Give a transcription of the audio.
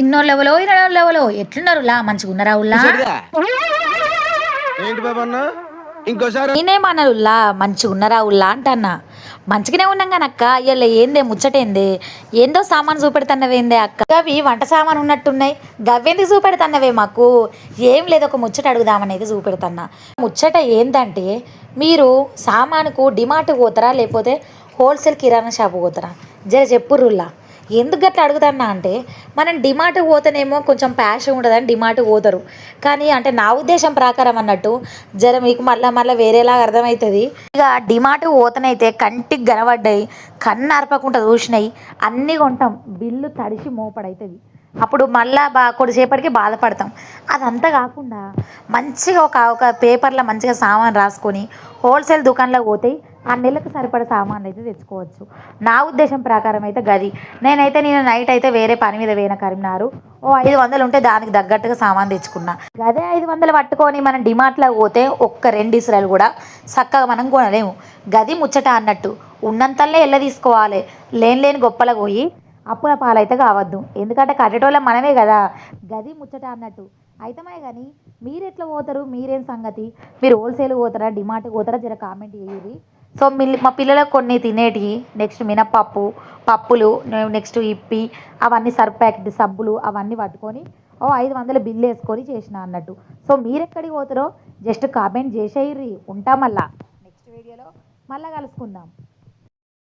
ఇన్నోళ్ళెవలో ఇన్నోళ్ళెవలో ఎట్లున్నారు లా? మంచిగా ఉన్నారా ఉల్లా? ఏంటి బాబు అన్న ఇంకోసారి నేనేమన్నారు ఉల్లా? మంచిగా ఉన్నారా ఉల్లా? అంటన్నా. మంచిగానే ఉన్నాం కానక్క ఇవాళ ఏందే ముచ్చటేందే? ఏందో సామాన్ చూపెడుతున్నవేందే అక్క? అవి వంట సామాన్ ఉన్నట్టున్నాయి. గవ్వెందుకు చూపెడుతున్నవే మాకు? ఏం లేదు ఒక ముచ్చట అడుగుదామని అయితే చూపెడుతున్నా. ముచ్చట ఏంటంటే మీరు సామానుకు డిమార్ట్ పోతారా? లేకపోతే హోల్సేల్ కిరాణా షాప్ పోతారా? జర చెప్పుర్రుల్లా ఎందుకు గట్లా అడుగుతానా అంటే మనం డిమార్ట్ పోతేనేమో కొంచెం ప్యాషన్ ఉంటుందని డిమార్ట్ పోతారు. కానీ అంటే నా ఉద్దేశం ప్రకారం అన్నట్టు జర మీకు మళ్ళీ మళ్ళీ వేరేలాగా అర్థమవుతుంది. ఇక డిమార్ట్ పోతనైతే కంటికి గనబడ్డాయి కన్ను అరపకుండా చూసినాయి అన్నీ కొంటాం. బిల్లు తడిసి మోపడవుతుంది అప్పుడు మళ్ళా బా కొద్దిసేపటికి బాధపడతాం. అదంతా కాకుండా మంచిగా ఒక ఒక పేపర్లో మంచిగా సామాన్ రాసుకొని హోల్సేల్ దుకాణంలో పోతాయి ఆ నెలకు సరిపడ సామాన్లు అయితే తెచ్చుకోవచ్చు. నా ఉద్దేశం ప్రకారం అయితే గది. నేనైతే నేను నైట్ అయితే వేరే పని మీద వేయిన కరీంనారు ఓ ఐదు వందలు ఉంటే దానికి తగ్గట్టుగా సామాన్ తెచ్చుకున్నా. గదే ఐదు వందలు పట్టుకొని మనం డిమార్ట్లో పోతే ఒక్క రెండు ఇసురాలు కూడా చక్కగా మనం కొనలేము. గది ముచ్చట అన్నట్టు ఉన్నంతల్లే ఎల్ల తీసుకోవాలి. లేని లేని గొప్పల పోయి అప్పుల పాలైతే కావద్దు. ఎందుకంటే కట్టేటోళ్ళం మనమే కదా. గది ముచ్చట అన్నట్టు. అయితమే కానీ మీరు ఎట్లా పోతారు? మీరేం సంగతి? మీరు హోల్సేల్ పోతారా? డిమార్ట్ పోతారా? జర కామెంట్ చేయరు సో మిల్ మా పిల్లలకు కొన్ని తినేటివి నెక్స్ట్ మినప్పప్పు పప్పులు నెక్స్ట్ ఇప్పి అవన్నీ సర్ఫ్ ప్యాకెట్ సబ్బులు అవన్నీ పట్టుకొని ఓ ఐదు వందల బిల్లు వేసుకొని చేసిన అన్నట్టు. సో మీరు ఎక్కడికి పోతారో జస్ట్ కామెంట్ చేసేయర్రి ఉంటాం మళ్ళా. నెక్స్ట్ వీడియోలో మళ్ళీ కలుసుకుందాం.